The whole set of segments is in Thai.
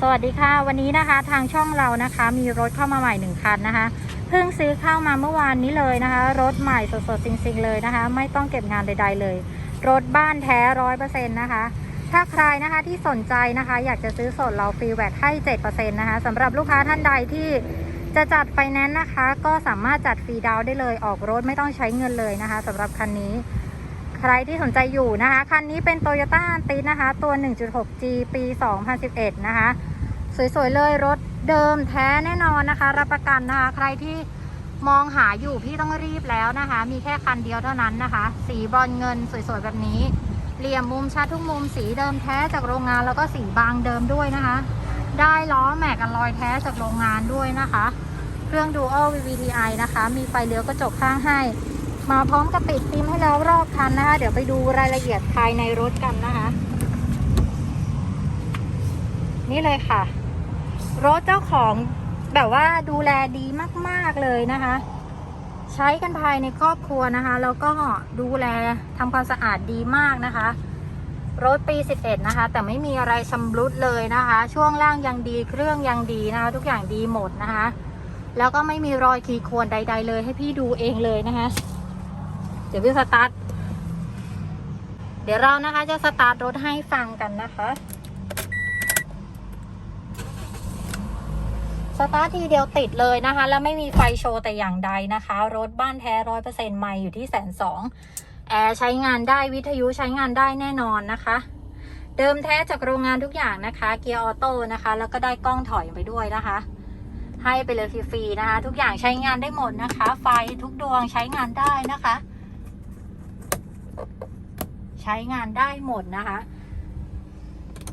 สวัสดีค่ะ วันนี้นะคะทางช่องเรานะคะ มีรถเข้ามาใหม่หนึ่งคันนะคะเพิ่งซื้อเข้ามาเมื่อวานนี้เลยนะคะ รถใหม่สดๆจริง ๆ เลยนะคะ ไม่ต้องเก็บงานใด ๆ เลย รถบ้านแท้ร้อยเปอร์เซ็นต์นะคะ ถ้าใครนะคะที่สนใจนะคะ อยากจะซื้อสดเราฟรีแวตให้เจ็ดเปอร์เซ็นต์นะคะสำหรับลูกค้าท่านใดที่จะจัดไฟแนนซ์นะคะ ก็สามารถจัดฟรีดาวน์ได้เลยออกรถไม่ต้องใช้เงินเลยนะคะสำหรับคันนี้ ใครที่สนใจอยู่นะคะ คันนี้เป็น Toyota a n t i นะคะ ตัว 1.6G ปี 2011 นะคะ สวยๆ เลยรถเดิมแท้แน่นอนนะคะ รับประกันนะคะ ใครที่มองหาอยู่พี่ต้องรีบแล้วนะคะ มีแค่คันเดียวเท่านั้นนะคะ สีบอลเงินสวยๆ แบบนี้ เหลี่ยมมุมชัดทุกมุมสีเดิมแท้จากโรงงานแล้วก็สีบางเดิมด้วยนะคะ ได้ล้อแม็กกันลอยแท้จากโรงงานด้วยนะคะ เครื่อง Dual VVTi นะคะ มีไฟเลี้ยวกระจกข้างให้ มาพร้อมกับติดฟิล์มให้แล้วรอบคันนะคะ เดี๋ยวไปดูรายละเอียดภายในรถกันนะคะ นี่เลยค่ะ รถเจ้าของแบบว่าดูแลดีมาก ๆ เลยนะคะ ใช้กันภายในครอบครัวนะคะ แล้วก็ดูแลทำความสะอาดดีมากนะคะ รถปี 11 นะคะ แต่ไม่มีอะไรชำรุดเลยนะคะ ช่วงล่างยังดีเครื่องยังดีนะคะ ทุกอย่างดีหมดนะคะ แล้วก็ไม่มีรอยขีดข่วนใด ๆ เลยให้พี่ดูเองเลยนะคะ เดี๋ยวพี่สตาร์ท เดี๋ยวเรานะคะจะสตาร์ทรถให้ฟังกันนะคะ สตาร์ททีเดียวติดเลยนะคะ แล้วไม่มีไฟโชว์แต่อย่างใดนะคะ รถบ้านแท้ร้อยเปอร์เซ็นต์ใหม่อยู่ที่แสนสองแอร์ใช้งานได้วิทยุใช้งานได้แน่นอนนะคะ เดิมแท้จากโรงงานทุกอย่างนะคะ เกียร์ออโต้นะคะ แล้วก็ได้กล้องถอยไปด้วยนะคะ ให้ไปเลยฟรีๆนะคะ ทุกอย่างใช้งานได้หมดนะคะ ไฟทุกดวงใช้งานได้นะคะ ใช้งานได้หมดนะคะ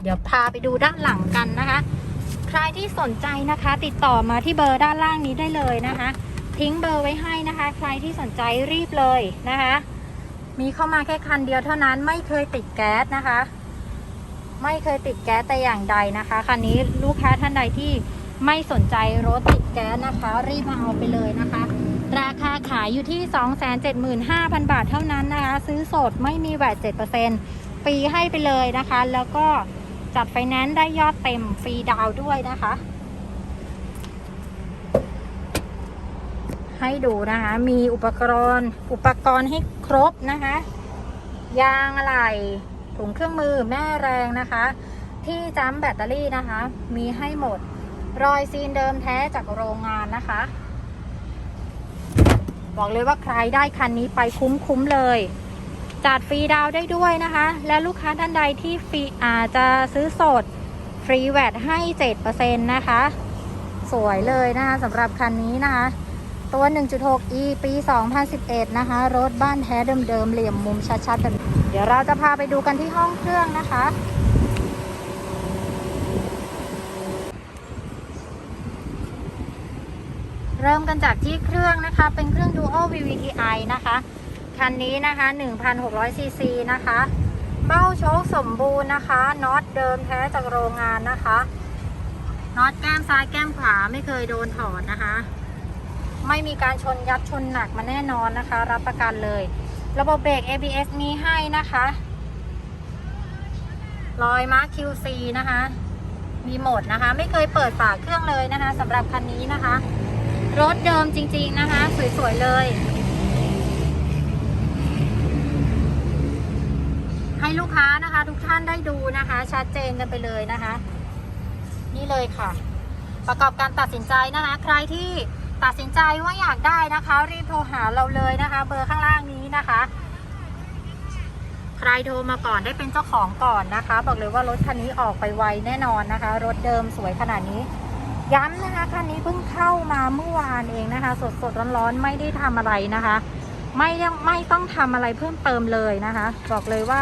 เดี๋ยวพาไปดูด้านหลังกันนะคะ ใครที่สนใจนะคะ ติดต่อมาที่เบอร์ด้านล่างนี้ได้เลยนะคะ ทิ้งเบอร์ไว้ให้นะคะ ใครที่สนใจรีบเลยนะคะ มีเข้ามาแค่คันเดียวเท่านั้นไม่เคยติดแก๊สนะคะ ไม่เคยติดแก๊สแต่อย่างใดนะคะคันนี้ลูกค้าท่านใดที่ไม่สนใจรถติดแก๊สนะคะ รีบมาเอาไปเลยนะคะายอยู่ที่ 275,000 บาทเท่านั้นนะคะ ซื้อสดไม่มีแวด7%ฟรีให้ไปเลยนะคะ แล้วก็จัดไฟแนนซ์ได้ยอดเต็มฟรีดาวด้วยนะคะ ให้ดูนะคะ มีอุปกรณ์อุปกรณ์ให้ครบนะคะ ยางอะไหล่ถุงเครื่องมือแม่แรงนะคะ ที่จ้ำแบตเตอรี่นะคะ มีให้หมด รอยซีนเดิมแท้จากโรงงานนะคะ บอกเลยว่าใครได้คันนี้ไปคุ้มๆเลยจัดฟรีดาวได้ด้วยนะคะ และลูกค้าท่านใดที่ฟรีอาจจะซื้อสด ฟรีแวตให้7%นะคะ สวยเลยนะคะสำหรับคันนี้นะคะ ตัว 1.6e ปี 2011 นะคะ รถบ้านแท้เดิมๆเหลี่ยมมุมชัดๆแบบเดี๋ยวเราจะพาไปดูกันที่ห้องเครื่องนะคะ เริ่มกันจากที่เครื่องนะคะ เป็นเครื่อง Dual VVTi นะคะ คันนี้นะคะ1,600 ซีซีนะคะ เบ้าโชคสมบูรณ์นะคะ น็อตเดิมแท้จากโรงงานนะคะ น็อตแก้มซ้ายแก้มขวาไม่เคยโดนถอดนะคะ ไม่มีการชนยัดชนหนักมาแน่นอนนะคะ รับประกันเลย ระบบเบรก ABS มีให้นะคะ รอยมาร์ค QC นะคะ มีหมดนะคะ ไม่เคยเปิดฝาเครื่องเลยนะคะสำหรับคันนี้นะคะ รถเดิมจริง ๆนะคะ สวย ๆ เลย ให้ลูกค้านะคะ ทุกท่านได้ดูนะคะ ชัดเจนกันไปเลยนะคะ นี่เลยค่ะ ประกอบการตัดสินใจนะคะ ใครที่ตัดสินใจว่าอยากได้นะคะ รีบโทรหาเราเลยนะคะ เบอร์ข้างล่างนี้นะคะ ใครโทรมาก่อนได้เป็นเจ้าของก่อนนะคะ บอกเลยว่ารถคันนี้ออกไปไวแน่นอนนะคะ รถเดิมสวยขนาดนี้ ย้ำนะคะคันนี้เพิ่งเข้ามาเมื่อวานเองนะคะ สดสดๆร้อนๆไม่ได้ทำอะไรนะคะ ไม่ยังไม่ต้องทำอะไรเพิ่มเติมเลยนะคะ บอกเลยว่า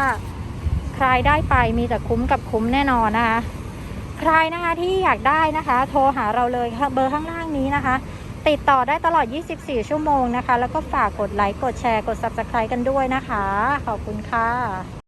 ใครได้ไปมีแต่คุ้มกับคุ้มแน่นอนนะคะ ใครนะคะที่อยากได้นะคะ โทรหาเราเลยเบอร์ข้างล่างนี้นะคะ ติดต่อได้ตลอด 24 ชั่วโมงนะคะ แล้วก็ฝากกดไลค์กดแชร์กด subscribe กันด้วยนะคะ ขอบคุณค่ะ